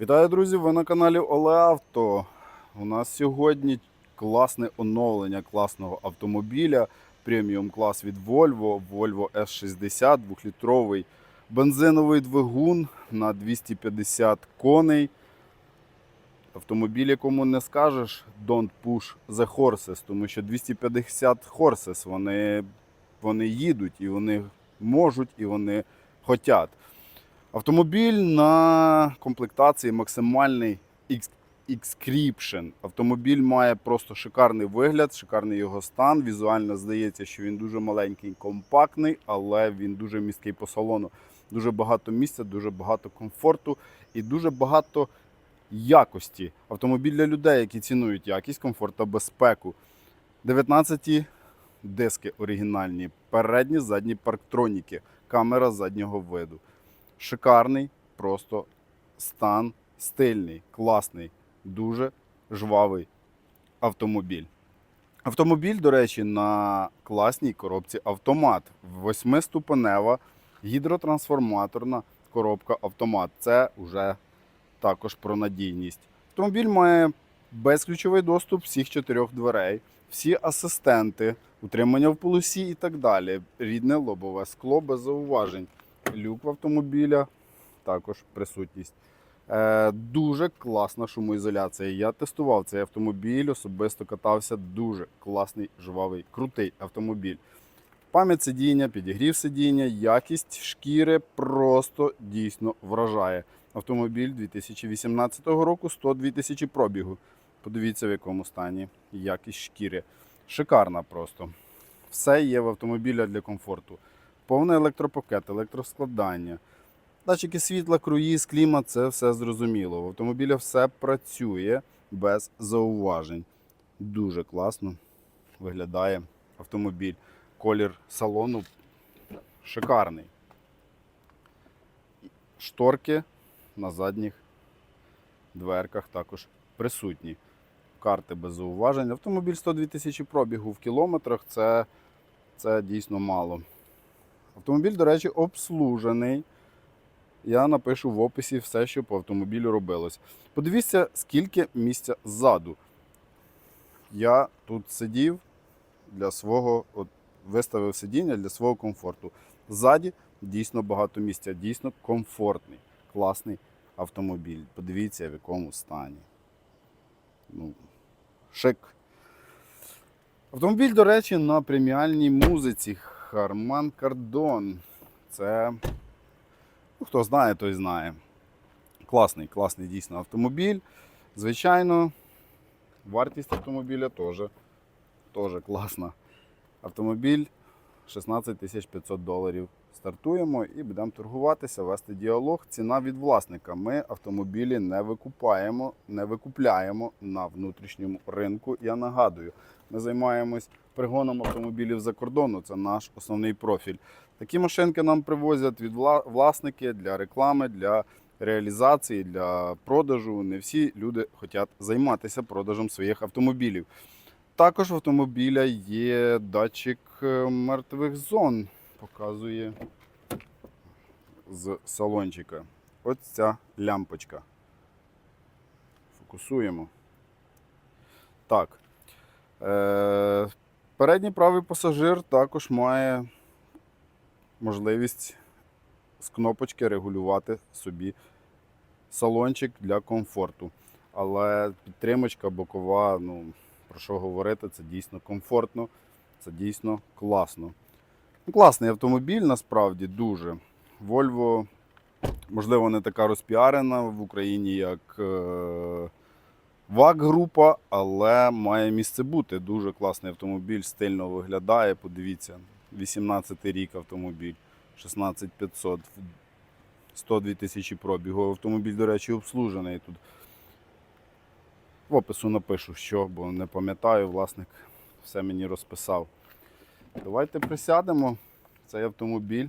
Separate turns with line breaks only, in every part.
Вітаю, друзі! Ви на каналі Оле Авто. У нас сьогодні класне оновлення класного автомобіля. Преміум клас від Volvo, Volvo S60, 2-літровий бензиновий двигун на 250 коней. Автомобіль, якому не скажеш don't push the horses, тому що 250 horses, вони, вони їдуть і вони можуть, і вони хотять. Автомобіль на комплектації максимальний Xcription. Автомобіль має просто шикарний вигляд, шикарний його стан. Візуально здається, що він дуже маленький, компактний, але він дуже місткий по салону. Дуже багато місця, дуже багато комфорту і дуже багато якості. Автомобіль для людей, які цінують якість, комфорт та безпеку. 19 диски оригінальні, передні, задні парктроніки, камера заднього виду шикарний, просто стан стильний, класний, дуже жвавий автомобіль. Автомобіль, до речі, на класній коробці автомат. Восьмиступенева гідротрансформаторна коробка автомат. Це вже також про надійність. Автомобіль має безключовий доступ всіх чотирьох дверей, всі асистенти, утримання в полосі і так далі. Рідне лобове скло без зауважень люк в автомобіля, також присутність. Е, дуже класна шумоізоляція. Я тестував цей автомобіль, особисто катався. Дуже класний, жвавий, крутий автомобіль. Пам'ять сидіння, підігрів сидіння, якість шкіри просто дійсно вражає. Автомобіль 2018 року 102 тисячі пробігу. Подивіться, в якому стані якість шкіри. Шикарна просто. Все є в автомобіля для комфорту повний електропакет, електроскладання, датчики світла, круїз, клімат це все зрозуміло. В автомобілі все працює без зауважень. Дуже класно виглядає автомобіль. Колір салону шикарний. Шторки на задніх дверках також присутні. Карти без зауважень. Автомобіль 102 тисячі пробігу в кілометрах це, це дійсно мало. Автомобіль, до речі, обслужений. Я напишу в описі все, що по автомобілю робилось. Подивіться, скільки місця ззаду. Я тут сидів для свого, от, виставив сидіння для свого комфорту. Ззаді дійсно багато місця, дійсно комфортний, класний автомобіль. Подивіться, в якому стані. Ну, шик. Автомобіль, до речі, на преміальній музиці. Харман Кардон. Це, ну, хто знає, той знає. Класний, класний дійсно автомобіль. Звичайно, вартість автомобіля теж, теж класна. Автомобіль 16 500 доларів. Стартуємо і будемо торгуватися, вести діалог. Ціна від власника. Ми автомобілі не викупаємо, не викупляємо на внутрішньому ринку. Я нагадую, ми займаємось пригоном автомобілів за кордону. Це наш основний профіль. Такі машинки нам привозять від власники для реклами, для реалізації, для продажу. Не всі люди хочуть займатися продажем своїх автомобілів. Також в автомобіля є датчик е, мертвих зон. Показує з салончика. Ось ця лямпочка. Фокусуємо. Так. Е, передній правий пасажир також має можливість з кнопочки регулювати собі салончик для комфорту. Але підтримочка бокова, ну, про що говорити, це дійсно комфортно, це дійсно класно. Ну, Класний автомобіль насправді дуже. Volvo, можливо, не така розпіарена в Україні, як е, ВАК-група, але має місце бути. Дуже класний автомобіль, стильно виглядає. Подивіться, 18 рік автомобіль, 16500, 102 тисячі пробігу. Автомобіль, до речі, обслужений тут. В опису напишу, що, бо не пам'ятаю, власник все мені розписав. Давайте присядемо. Цей автомобіль.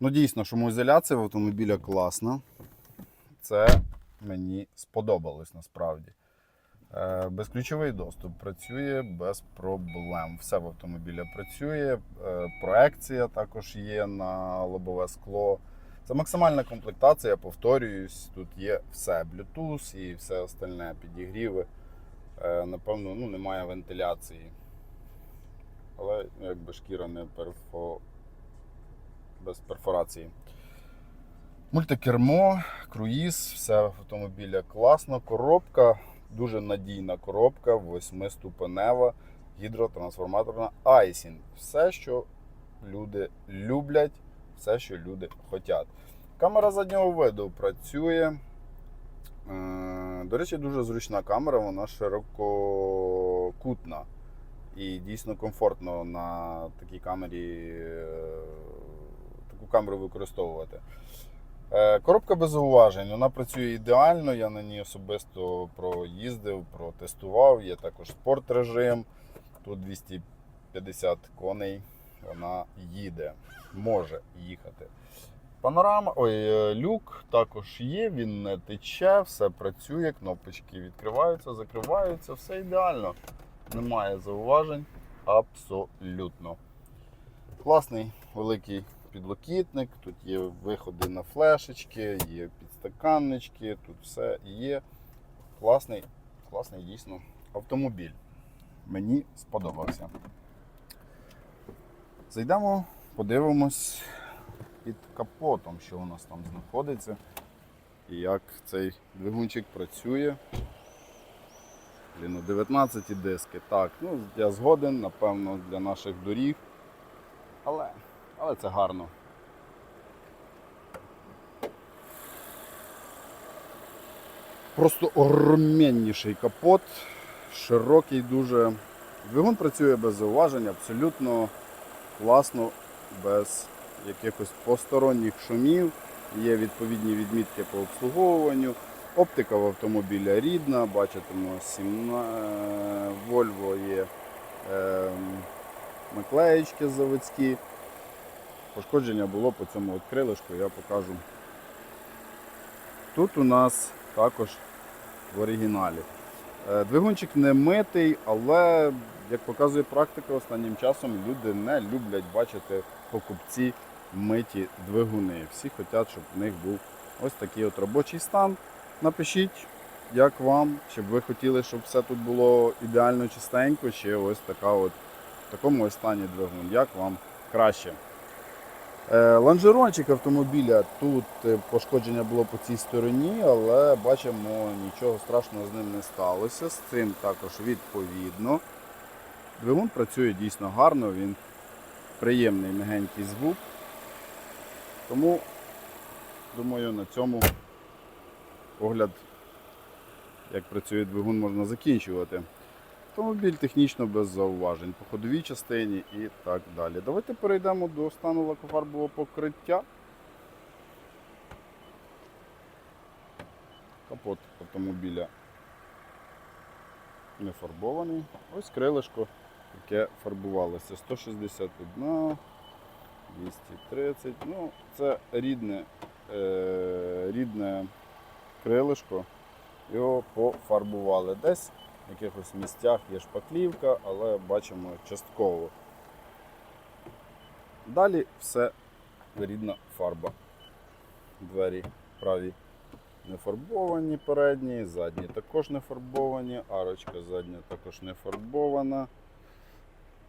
Ну, дійсно, шумоізоляція в автомобіля класна. Це мені сподобалось насправді. Е, Безключовий доступ працює без проблем. Все в автомобілі працює. Е, Проекція також є на лобове скло. Це максимальна комплектація, повторююсь, тут є все, Bluetooth і все остальне, підігріви. Е, Напевно, ну, немає вентиляції. Але ну, якби шкіра не перфо... без перфорації. Мультикермо, круїз, все в автомобіля класно. Коробка, дуже надійна коробка, восьмиступенева, гідротрансформаторна Айсін. Все, що люди люблять, все, що люди хочуть. Камера заднього виду працює. До речі, дуже зручна камера, вона ширококутна. І дійсно комфортно на такій камері е, таку камеру використовувати. Е, Коробка без зауважень, вона працює ідеально. Я на ній особисто проїздив, протестував. Є також спорт режим. Тут 250 коней. Вона їде, може їхати. Панорама, ой, е, люк також є, він не тече, все працює, кнопочки відкриваються, закриваються, все ідеально. Немає зауважень абсолютно. Класний великий підлокітник, тут є виходи на флешечки, є підстаканнички, тут все є. Класний, класний дійсно автомобіль. Мені сподобався. Зайдемо, подивимось під капотом, що у нас там знаходиться. І як цей двигунчик працює. Блін, ну 19 диски. Так, ну я згоден, напевно, для наших доріг. Але, але це гарно. Просто огромніший капот, широкий дуже. Двигун працює без зауважень, абсолютно класно, без якихось посторонніх шумів. Є відповідні відмітки по обслуговуванню. Оптика в автомобіля рідна, бачитимо 17 Volvo є е, наклеєчки заводські. Пошкодження було по цьому от крилишку, я покажу. Тут у нас також в оригіналі. Е, Двигунчик не митий, але, як показує практика, останнім часом люди не люблять бачити покупці миті двигуни. Всі хочуть, щоб в них був ось такий от робочий стан. Напишіть, як вам, чи б ви хотіли, щоб все тут було ідеально чистенько, чи ось така от, в такому ось стані двигун. Як вам краще. Е, Лонжерончик автомобіля тут е, пошкодження було по цій стороні, але бачимо, нічого страшного з ним не сталося. З цим також відповідно. Двигун працює дійсно гарно, він приємний м'ягенький звук. Тому, думаю, на цьому огляд, як працює двигун, можна закінчувати. Автомобіль технічно без зауважень по ходовій частині і так далі. Давайте перейдемо до стану лакофарбового покриття. Капот автомобіля не фарбований. Ось крилишко, яке фарбувалося. 161, 230. Ну, це рідне, е, рідне крилишко. Його пофарбували. Десь в якихось місцях є шпаклівка, але бачимо частково. Далі все рідна фарба. Двері праві не фарбовані передні, задні також не фарбовані, арочка задня також не фарбована.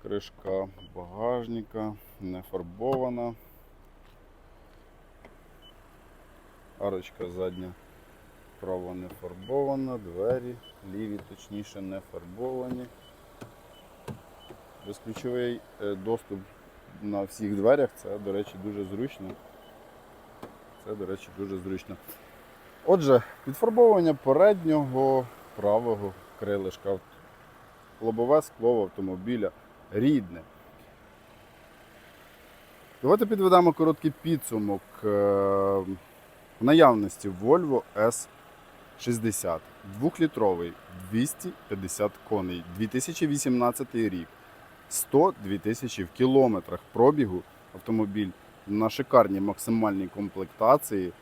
Кришка багажника не фарбована. Арочка задня Право не фарбована, двері, ліві точніше не фарбовані. Безключовий е, доступ на всіх дверях, це, до речі, дуже зручно. Це, до речі, дуже зручно. Отже, підфарбовування переднього правого крилишка. Лобове скло автомобіля рідне. Давайте підведемо короткий підсумок. Е, наявності Volvo S 60, 2-літровий, 250 коней, 2018 рік, 102 тисячі в кілометрах пробігу автомобіль на шикарній максимальній комплектації.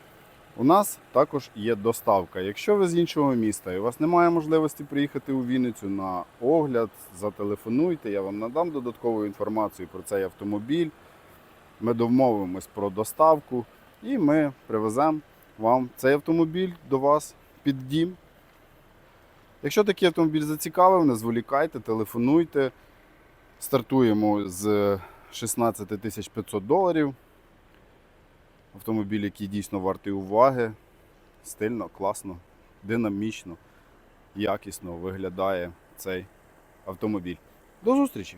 У нас також є доставка. Якщо ви з іншого міста і у вас немає можливості приїхати у Вінницю на огляд, зателефонуйте, я вам надам додаткову інформацію про цей автомобіль. Ми домовимось про доставку. І ми привеземо вам цей автомобіль до вас під дім. Якщо такий автомобіль зацікавив, не зволікайте, телефонуйте. Стартуємо з 16 500 доларів. Автомобіль, який дійсно вартий уваги. Стильно, класно, динамічно, якісно виглядає цей автомобіль. До зустрічі!